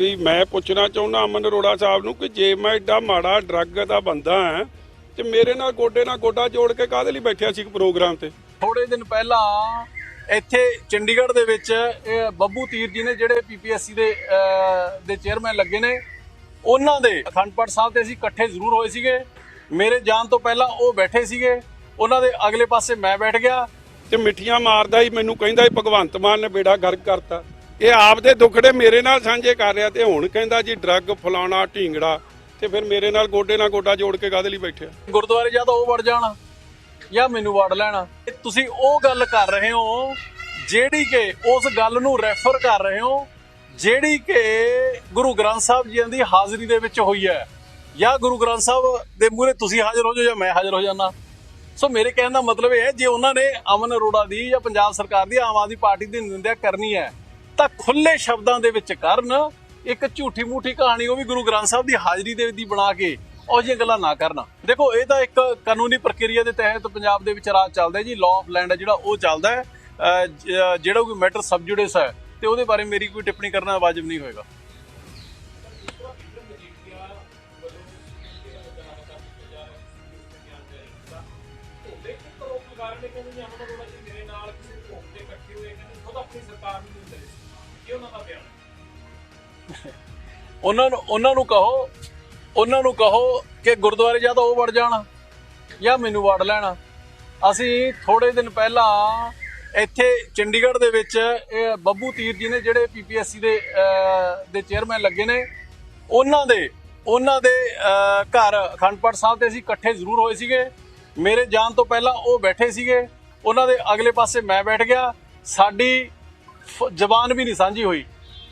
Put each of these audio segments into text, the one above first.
ਕਿ ਮੈਂ ਪੁੱਛਣਾ ਚਾਹੁੰਦਾ ਅਮਨ ਅਰੋੜਾ ਸਾਹਿਬ ਨੂੰ ਕਿ ਜੇ ਮੈਂ ਐਡਾ ਮਾੜਾ ਡਰੱਗ ਦਾ ਬੰਦਾ ਹਾਂ ਤੇ ਮੇਰੇ ਨਾਲ ਗੋਡੇ ਨਾਲ ਗੋਡਾ ਜੋੜ ਕੇ ਕਾਹਦੇ ਲਈ ਬੈਠਿਆ ਸੀ ਇੱਕ ਪ੍ਰੋਗਰਾਮ ਤੇ? ਥੋੜੇ ਦਿਨ ਪਹਿਲਾਂ ਇੱਥੇ ਚੰਡੀਗੜ੍ਹ ਦੇ ਵਿੱਚ ਇਹ ਬੱਬੂ ਤੀਰ ਜੀ ਨੇ ਜਿਹੜੇ ਪੀਪੀਐਸਸੀ ਦੇ ਦੇ ਚੇਅਰਮੈਨ ਲੱਗੇ ਨੇ ਉਹਨਾਂ ਦੇ ਅਖੰਡ ਪਾਠ ਸਾਹਿਬ ਤੇ ਅਸੀਂ ਇਕੱਠੇ ਜ਼ਰੂਰ ਹੋਏ ਸੀਗੇ। ਮੇਰੇ ਜਾਣ ਤੋਂ ਪਹਿਲਾਂ ਉਹ ਬੈਠੇ ਸੀਗੇ। ਉਹਨਾਂ ਦੇ ਅਗਲੇ ਪਾਸੇ ਮੈਂ ਬੈਠ ਗਿਆ। ਤੇ ਮਿੱਠੀਆਂ ਮਾਰਦਾ ਹੀ ਮੈਨੂੰ ਕਹਿੰਦਾ ਸੀ ਭਗਵੰਤ ਮਾਨ ਨੇ ਬੇੜਾ ਗਰਕ ਕਰਤਾ। ਇਹ ਆਪਦੇ ਦੁੱਖੜੇ ਮੇਰੇ ਨਾਲ ਸਾਂਝੇ ਕਰ ਰਿਹਾ ਤੇ ਹੁਣ ਕਹਿੰਦਾ ਜੀ ਡਰੱਗ ਫਲਾਣਾ, ਢੀਂਗੜਾ ਤੇ ਫਿਰ ਮੇਰੇ ਨਾਲ ਗੋਡੇ ਨਾਲ ਗੋਡਾ ਜੋੜ ਕੇ ਕਾਹਦੇ ਲਈ ਬੈਠਿਆ। ਗੁਰਦੁਆਰੇ ਜਾਂ ਤਾਂ ਉਹ ਵੜ ਜਾਣਾ ਜਾਂ ਮੈਨੂੰ ਵੜ ਲੈਣਾ। ਤੁਸੀਂ ਉਹ ਗੱਲ ਕਰ ਰਹੇ ਹੋ ਜਿਹੜੀ ਕਿ ਉਸ ਗੱਲ ਨੂੰ ਰੈਫਰ ਕਰ ਰਹੇ ਹੋ, ਜਿਹੜੀ ਕਿ ਗੁਰੂ ਗ੍ਰੰਥ ਸਾਹਿਬ ਜੀ ਦੀ ਹਾਜ਼ਰੀ ਦੇ ਵਿੱਚ ਹੋਈ ਹੈ। ਜਾਂ ਗੁਰੂ ਗ੍ਰੰਥ ਸਾਹਿਬ ਦੇ ਮੂਹਰੇ ਤੁਸੀਂ ਹਾਜ਼ਰ ਹੋ ਜਾਓ ਜਾਂ ਮੈਂ ਹਾਜ਼ਰ ਹੋ ਜਾਣਾ ਸੋ ਮੇਰੇ ਕਹਿਣ ਦਾ ਮਤਲਬ ਇਹ ਹੈ, ਜੇ ਉਹਨਾਂ ਨੇ ਅਮਨ ਅਰੋੜਾ ਦੀ ਜਾਂ ਪੰਜਾਬ ਸਰਕਾਰ ਦੀ ਆਮ ਆਦਮੀ ਪਾਰਟੀ ਦੀ ਨਿੰਦਿਆ ਕਰਨੀ ਹੈ ਤਾਂ ਖੁੱਲੇ ਸ਼ਬਦਾਂ ਦੇ ਵਿੱਚ ਕਰਨ, ਇੱਕ ਝੂਠੀ ਮੂਠੀ ਕਹਾਣੀ ਉਹ ਵੀ ਗੁਰੂ ਗ੍ਰੰਥ ਸਾਹਿਬ ਦੀ ਹਾਜ਼ਰੀ ਦੇ ਦੀ ਬਣਾ ਕੇ ਉਹ ਜਿਹੀਆਂ ਗੱਲਾਂ ਨਾ ਕਰਨਾ। ਦੇਖੋ, ਇਹ ਤਾਂ ਇੱਕ ਕਾਨੂੰਨੀ ਪ੍ਰਕਿਰਿਆ ਦੇ ਤਹਿਤ ਪੰਜਾਬ ਦੇ ਵਿੱਚ ਰਾਜ ਚੱਲਦਾ ਜੀ ਲਾਅ ਆਫ ਲੈਂਡ ਜਿਹੜਾ, ਉਹ ਚੱਲਦਾ ਹੈ। ਜਿਹੜਾ ਕੋਈ ਮੈਟਰ ਸਬਜੂਡਿਸ ਹੈ ਤੇ ਉਹਦੇ ਬਾਰੇ ਮੇਰੀ ਕੋਈ ਟਿੱਪਣੀ ਕਰਨਾ ਵਾਜਬ ਨਹੀਂ ਹੋਏਗਾ। ਉਹਨਾਂ ਨੂੰ ਉਹਨਾਂ ਨੂੰ ਕਹੋ ਉਹਨਾਂ ਨੂੰ ਕਹੋ ਕਿ ਗੁਰਦੁਆਰੇ ਜਾਂ ਤਾਂ ਉਹ ਵੜ ਜਾਣ ਜਾਂ ਮੈਨੂੰ ਵੜ ਲੈਣਾ। ਅਸੀਂ ਥੋੜੇ ਦਿਨ ਪਹਿਲਾਂ ਇੱਥੇ ਚੰਡੀਗੜ੍ਹ ਦੇ ਵਿੱਚ ਇਹ ਬੱਬੂ ਤੀਰ ਜੀ ਨੇ ਜਿਹੜੇ ਪੀਪੀਐਸਸੀ ਦੇ ਅਹ, ਦੇ ਚੇਅਰਮੈਨ ਲੱਗੇ ਨੇ ਉਹਨਾਂ ਦੇ ਉਹਨਾਂ ਦੇ ਘਰ ਅਖੰਡ ਪਾਠ ਸਾਹਿਬ ਤੇ ਅਸੀਂ ਇਕੱਠੇ ਜ਼ਰੂਰ ਹੋਏ ਸੀਗੇ। ਮੇਰੇ ਜਾਣ ਤੋਂ ਪਹਿਲਾਂ ਉਹ ਬੈਠੇ ਸੀਗੇ। ਉਹਨਾਂ ਦੇ ਅਗਲੇ ਪਾਸੇ ਮੈਂ ਬੈਠ ਗਿਆ। ਸਾਡੀ ਜ਼ਬਾਨ ਵੀ ਨਹੀਂ ਸਾਂਝੀ ਹੋਈ।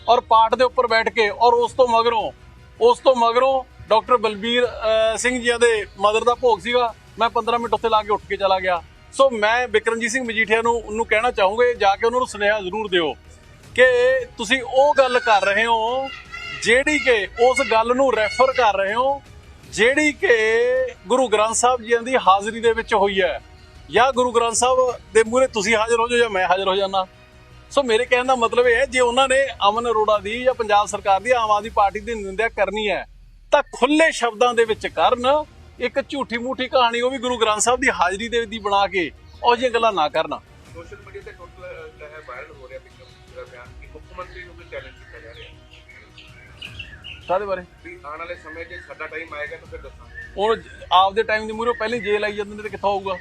ਔਰ ਪਾਠ ਦੇ ਉੱਪਰ ਬੈਠ ਕੇ, ਔਰ ਉਸ ਤੋਂ ਮਗਰੋਂ, ਉਸ ਤੋਂ ਮਗਰੋਂ ਡਾਕਟਰ ਬਲਬੀਰ ਸਿੰਘ ਜੀ ਦੇ ਮਦਰ ਦਾ ਭੋਗ ਸੀਗਾ। ਮੈਂ 15 ਮਿੰਟ ਉੱਥੇ ਲਾ ਕੇ ਉੱਠ ਕੇ ਚਲਾ ਗਿਆ। ਸੋ ਮੈਂ ਬਿਕਰਮਜੀਤ ਸਿੰਘ ਮਜੀਠੀਆ ਨੂੰ, ਉਹਨੂੰ ਕਹਿਣਾ ਚਾਹੂੰਗਾ ਜਾ ਕੇ ਉਹਨਾਂ ਨੂੰ ਸੁਨੇਹਾ ਜ਼ਰੂਰ ਦਿਓ ਕਿ ਤੁਸੀਂ ਉਹ ਗੱਲ ਕਰ ਰਹੇ ਹੋ ਜਿਹੜੀ ਕਿ ਉਸ ਗੱਲ ਨੂੰ ਰੈਫਰ ਕਰ ਰਹੇ ਹੋ, ਜਿਹੜੀ ਕਿ ਗੁਰੂ ਗ੍ਰੰਥ ਸਾਹਿਬ ਜੀ ਦੀ ਹਾਜ਼ਰੀ ਦੇ ਵਿੱਚ ਹੋਈ ਹੈ। ਜਾਂ ਗੁਰੂ ਗ੍ਰੰਥ ਸਾਹਿਬ ਦੇ ਮੂਹਰੇ ਤੁਸੀਂ ਹਾਜ਼ਰ ਹੋ ਜਾਓ ਜਾਂ ਮੈਂ ਹਾਜ਼ਰ ਹੋ ਜਾਣਾ ਸੋ ਮੇਰੇ ਕਹਿਣ ਦਾ ਮਤਲਬ ਇਹ ਹੈ ਜੇ ਉਹਨਾਂ ਨੇ ਅਮਨ ਅਰੋੜਾ ਦੀ ਜਾਂ ਪੰਜਾਬ ਸਰਕਾਰ ਦੀ ਆਮ ਆਦਮੀ ਪਾਰਟੀ ਦੀ ਨਿੰਦਿਆ ਕਰਨੀ ਹੈ ਤਾਂ ਖੁੱਲੇ ਸ਼ਬਦਾਂ ਦੇ ਵਿੱਚ ਕਰਨ ਇੱਕ ਝੂਠੀ ਮੂਠੀ ਕਹਾਣੀ ਉਹ ਵੀ ਗੁਰੂ ਗ੍ਰੰਥ ਸਾਹਿਬ ਦੀ ਹਾਜ਼ਰੀ ਦੇ ਦੀ ਬਣਾ ਕੇ ਉਹ ਜਿਹੀਆਂ ਗੱਲਾਂ ਨਾ ਕਰਨਾ। ਸੋਸ਼ਲ ਮੀਡੀਆ ਤੇ ਟੋਟਲ ਹੈ ਵਾਇਰਲ ਹੋ ਰਿਹਾ ਬਿਕਰਮ ਦਾ ਬਿਆਨ ਕਿ ਮੁੱਖ ਮੰਤਰੀ ਨੂੰ ਵੀ ਚੈਲੰਜ ਕੀਤਾ ਜਾ ਰਿਹਾ। ਕਾਹਦੇ ਬਾਰੇ? ਵੀ ਆਉਣ ਵਾਲੇ ਸਮੇਂ 'ਚ ਸਾਡਾ ਟਾਈਮ ਆਏਗਾ ਤਾਂ ਫਿਰ ਦੱਸਾਂਗੇ। ਉਹ ਆਪਦੇ ਟਾਈਮ ਦੀ ਮੂਹਰੇ ਪਹਿਲਾਂ ਜੇਲ੍ਹ ਆਈ ਜਾਂਦੇ ਨੇ ਤੇ ਕਿੱਥੋਂ ਆਊਗਾ?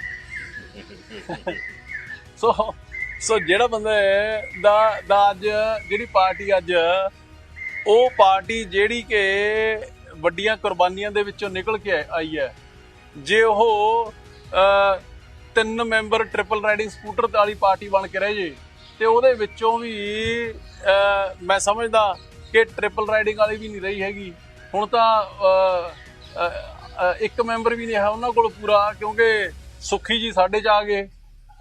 ਸੋ ਸੋ ਜਿਹੜਾ ਬੰਦਾ ਦਾ ਦਾ ਅੱਜ ਜਿਹੜੀ ਪਾਰਟੀ ਅੱਜ, ਉਹ ਪਾਰਟੀ ਜਿਹੜੀ ਕਿ ਵੱਡੀਆਂ ਕੁਰਬਾਨੀਆਂ ਦੇ ਵਿੱਚੋਂ ਨਿਕਲ ਕੇ ਆਈ ਹੈ। ਜੇ ਉਹ ਤਿੰਨ ਮੈਂਬਰ ਟ੍ਰਿਪਲ ਰਾਈਡਿੰਗ ਸਕੂਟਰ ਵਾਲੀ ਪਾਰਟੀ ਬਣ ਕੇ ਰਹਿ ਜੇ, ਤੇ ਉਹਦੇ ਵਿੱਚੋਂ ਵੀ ਮੈਂ ਸਮਝਦਾ ਕਿ ਟ੍ਰਿਪਲ ਰਾਈਡਿੰਗ ਵਾਲੀ ਵੀ ਨਹੀਂ ਰਹੀ ਹੈਗੀ। ਹੁਣ ਤਾਂ ਇੱਕ ਮੈਂਬਰ ਵੀ ਨਹੀਂ ਹੈ ਉਹਨਾਂ ਕੋਲ ਪੂਰਾ, ਕਿਉਂਕਿ ਸੁਖੀ ਜੀ ਸਾਡੇ ਚ ਆ ਗਏ।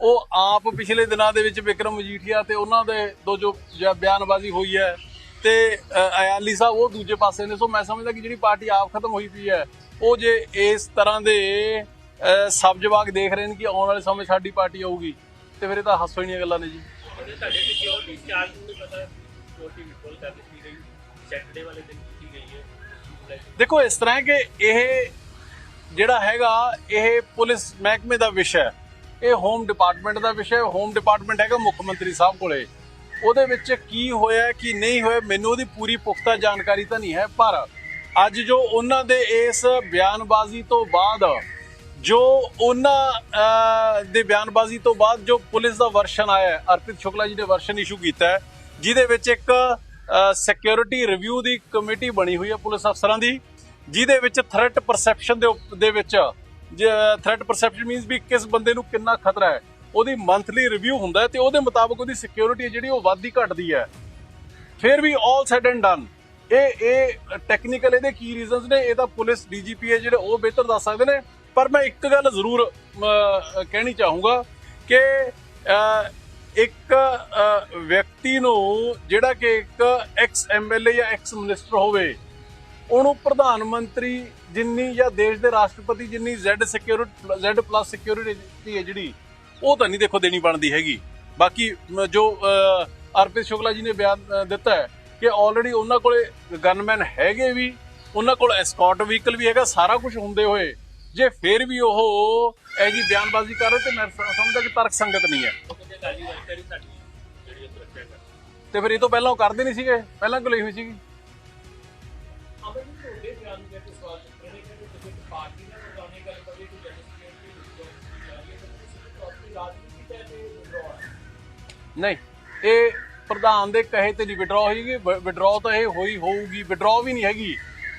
ਉਹ ਆਪ ਪਿਛਲੇ ਦਿਨਾਂ ਦੇ ਵਿੱਚ ਵਿਕਰਮ ਮਜੀਠੀਆ ਤੇ ਉਹਨਾਂ ਦੇ ਦੋ ਜੋ ਬਿਆਨਬਾਜ਼ੀ ਹੋਈ ਹੈ ਤੇ ਅ, ਅਯਾਲੀ ਸਾਹਿਬ ਉਹ ਦੂਜੇ ਪਾਸੇ ਨੇ ਸੋ ਮੈਂ ਸਮਝਦਾ ਕਿ ਜਿਹੜੀ ਪਾਰਟੀ ਆਪ ਖਤਮ ਹੋਈ ਪਈ ਹੈ ਉਹ ਜੇ ਇਸ ਤਰ੍ਹਾਂ ਦੇ ਅ, ਸਬ ਜਵਾਗ ਦੇਖ ਰਹੇ ਨੇ ਕਿ ਆਉਣ ਵਾਲੇ ਸਮੇਂ ਸਾਡੀ ਪਾਰਟੀ ਆਊਗੀ ਤੇ ਫਿਰ ਇਹ ਤਾਂ ਹਾਸੋ ਹੀਆਂ ਗੱਲਾਂ ਨੇ ਜੀ। ਤੁਹਾਡੇ ਸਿਕਿਉਰਿਟੀ ਚਾਰਜ ਨੂੰ ਵੀ ਪਤਾ ਸਿਕਿਉਰਿਟੀ ਵਿਕੋਲ ਕਰ ਦਿੱਤੀ ਗਈ ਸੈਟਰਡੇ ਵਾਲੇ ਦਿਨ ਕੀਤੀ ਗਈ ਹੈ। ਦੇਖੋ ਇਸ ਤਰ੍ਹਾਂ ਹੈ ਕਿ ਇਹ ਜਿਹੜਾ ਹੈਗਾ ਇਹ ਪੁਲਿਸ ਮਹਿਕਮੇ ਦਾ ਵਿਸ਼ਾ ਹੈ। ਇਹ ਹੋਮ ਡਿਪਾਰਟਮੈਂਟ ਦਾ ਵਿਸ਼ਾ ਹੈ। ਹੋਮ ਡਿਪਾਰਟਮੈਂਟ ਹੈਗਾ ਮੁੱਖ ਮੰਤਰੀ ਸਾਹਿਬ ਕੋਲੇ। ਉਹਦੇ ਵਿੱਚ ਕੀ ਹੋਇਆ ਕੀ ਨਹੀਂ ਹੋਇਆ, ਮੈਨੂੰ ਉਹਦੀ ਪੂਰੀ ਪੁਖਤਾ ਜਾਣਕਾਰੀ ਤਾਂ ਨਹੀਂ ਹੈ, ਪਰ ਅੱਜ ਜੋ ਉਹਨਾਂ ਦੇ ਇਸ ਬਿਆਨਬਾਜ਼ੀ ਤੋਂ ਬਾਅਦ, ਜੋ ਉਹਨਾਂ ਦੇ ਬਿਆਨਬਾਜ਼ੀ ਤੋਂ ਬਾਅਦ ਜੋ ਪੁਲਿਸ ਦਾ ਵਰਸ਼ਨ ਆਇਆ ਅਰਪਿਤ ਸ਼ੁਕਲਾ ਜੀ ਨੇ ਵਰਸ਼ਨ ਇਸ਼ੂ ਕੀਤਾ ਹੈ, ਜਿਹਦੇ ਵਿੱਚ ਇੱਕ ਸਿਕਿਉਰਿਟੀ ਰਿਵਿਊ ਦੀ ਕਮੇਟੀ ਬਣੀ ਹੋਈ ਹੈ ਪੁਲਿਸ ਅਫਸਰਾਂ ਦੀ, ਜਿਹਦੇ ਵਿੱਚ ਥ੍ਰੈਟ ਪਰਸੈਪਸ਼ਨ ਦੇ ਉਪ- ਦੇ ਵਿੱਚ ਥ੍ਰੈਟ ਪਰਸੈਪਸ਼ਨ ਮੀਨਸ ਵੀ ਕਿਸ ਬੰਦੇ ਨੂੰ ਕਿੰਨਾ ਖਤਰਾ ਹੈ, ਉਹਦੀ ਮੰਥਲੀ ਰਿਵਿਊ ਹੁੰਦਾ ਹੈ ਤੇ ਉਹਦੇ ਮੁਤਾਬਕ ਉਹਦੀ ਸਿਕਿਉਰਿਟੀ ਜਿਹੜੀ ਉਹ ਵੱਧਦੀ ਘਟਦੀ ਹੈ। ਫਿਰ ਵੀ ਆਲ ਸੈਡ ਐਂਡ ਡਨ ਇਹ ਇਹ ਟੈਕਨੀਕਲ ਇਹਦੇ ਕੀ ਰੀਜ਼ਨਸ ਨੇ, ਇਹ ਤਾਂ ਪੁਲਿਸ ਡੀਜੀਪੀ ਹੈ ਜਿਹੜੇ ਉਹ ਬਿਹਤਰ ਦੱਸ ਸਕਦੇ ਨੇ। ਪਰ ਮੈਂ ਇੱਕ ਗੱਲ ਜ਼ਰੂਰ ਕਹਿਣੀ ਚਾਹੂੰਗਾ ਕਿ ਇੱਕ ਵਿਅਕਤੀ ਨੂੰ ਜਿਹੜਾ ਕਿ ਇੱਕ ਐਕਸ ਐਮਐਲਏ ਜਾਂ ਐਕਸ ਮਿਨਿਸਟਰ ਹੋਵੇ ਉਹਨੂੰ ਪ੍ਰਧਾਨ ਮੰਤਰੀ ਜਿੰਨੀ ਜਾਂ ਦੇਸ਼ ਦੇ ਰਾਸ਼ਟਰਪਤੀ ਜਿੰਨੀ Z security Z plus security ਹੈ ਜਿਹੜੀ, ਉਹ ਤਾਂ ਨਹੀਂ ਦੇਖੋ ਦੇਣੀ ਬਣਦੀ ਹੈਗੀ। ਬਾਕੀ ਜੋ ਅਰਪਿਤ ਸ਼ੁਕਲਾ ਜੀ ਨੇ ਬਿਆਨ ਦਿੱਤਾ ਹੈ ਕਿ ਆਲਰੇਡੀ ਉਹਨਾਂ ਕੋਲੇ ਗਨਮੈਨ ਹੈਗੇ ਵੀ, ਉਹਨਾਂ ਕੋਲ ਐਸਕॉर्ट ਵਹੀਕਲ ਵੀ ਹੈਗਾ, ਸਾਰਾ ਕੁਝ ਹੁੰਦੇ ਹੋਏ। ਜੇ ਫਿਰ ਵੀ ਉਹ ਇਹ ਜੀ ਬਿਆਨਬਾਜ਼ੀ ਕਰ ਰਹੇ ਤੇ ਮੈਂ ਸਮਝਦਾ ਕਿ ਤਰਕ ਸੰਗਤ ਨਹੀਂ ਹੈ। ਉਹ ਤੇ ਫਿਰ ਇਹ ਤੋਂ ਪਹਿਲਾਂ ਉਹ ਕਰਦੇ ਨਹੀਂ ਸੀਗੇ? ਪਹਿਲਾਂ ਕਿਉਂ ਲਈ ਹੋਈ ਸੀਗੀ? ਨਹੀਂ, ਇਹ ਪ੍ਰਧਾਨ ਦੇ ਕਹੇ ਤੇ ਨਹੀਂ ਵਿਡਰਾਅ ਹੋਏਗੀ ਵਿਡਰਾਅ ਤਾਂ ਇਹ ਹੋਈ ਹੋਊਗੀ ਵਿਡਰਾਅ ਵੀ ਨਹੀਂ ਹੈਗੀ।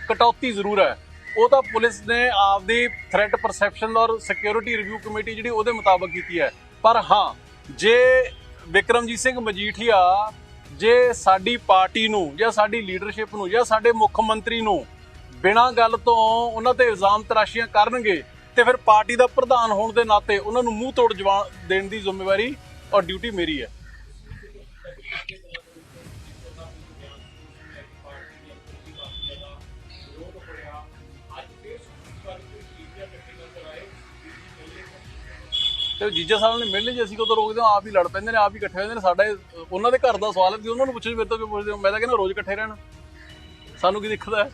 ਕਟੌਤੀ ਜ਼ਰੂਰ ਹੈ। ਉਹ ਤਾਂ ਪੁਲਿਸ ਨੇ ਆਪਦੀ ਥ੍ਰੈਟ ਪਰਸੈਪਸ਼ਨ ਔਰ ਸਿਕਿਉਰਿਟੀ ਰਿਵਿਊ ਕਮੇਟੀ ਜਿਹੜੀ ਉਹਦੇ ਮੁਤਾਬਕ ਕੀਤੀ ਹੈ। ਪਰ ਹਾਂ, ਜੇ ਵਿਕਰਮਜੀਤ ਸਿੰਘ ਮਜੀਠੀਆ, ਜੇ ਸਾਡੀ ਪਾਰਟੀ ਨੂੰ ਜਾਂ ਸਾਡੀ ਲੀਡਰਸ਼ਿਪ ਨੂੰ ਜਾਂ ਸਾਡੇ ਮੁੱਖ ਮੰਤਰੀ ਨੂੰ ਬਿਨਾਂ ਗੱਲ ਤੋਂ ਉਹਨਾਂ ਤੇ ਇਲਜ਼ਾਮ ਤਰਾਸ਼ੀਆਂ ਕਰਨਗੇ, ਤੇ ਫਿਰ ਪਾਰਟੀ ਦਾ ਪ੍ਰਧਾਨ ਹੋਣ ਦੇ ਨਾਤੇ ਉਹਨਾਂ ਨੂੰ ਮੂੰਹ ਤੋੜ ਜਵਾਬ ਦੇਣ ਦੀ ਜ਼ਿੰਮੇਵਾਰੀ ਔਰ ਡਿਊਟੀ ਮੇਰੀ ਹੈ। ਤੇ ਜੀਜਾ ਸਾਹਿਬ ਨੇ ਮਿਲਣੇ ਜੇ, ਅਸੀਂ ਕਦੋਂ ਰੋਕਦੇ ਹਾਂ? ਆਪ ਹੀ ਲੜ ਪੈਂਦੇ ਨੇ, ਆਪ ਹੀ ਇਕੱਠੇ ਹੋ ਜਾਂਦੇ ਨੇ। ਸਾਡਾ ਇਹ- ਉਹਨਾਂ ਦੇ ਘਰ ਦਾ ਸਵਾਲ ਹੈ ਤੁਸੀਂ ਉਹਨਾਂ ਨੂੰ ਪੁੱਛੋ ਜੀ, ਮੇਰੇ ਤੋਂ ਕਿਉਂ ਪੁੱਛਦੇ ਹੋ। ਮੈਂ ਤਾਂ ਕਹਿੰਦਾ ਰੋਜ਼ ਇਕੱਠੇ ਰਹਿਣ। ਸਾਨੂੰ ਕੀ ਦਿੱਕਤ ਹੈ?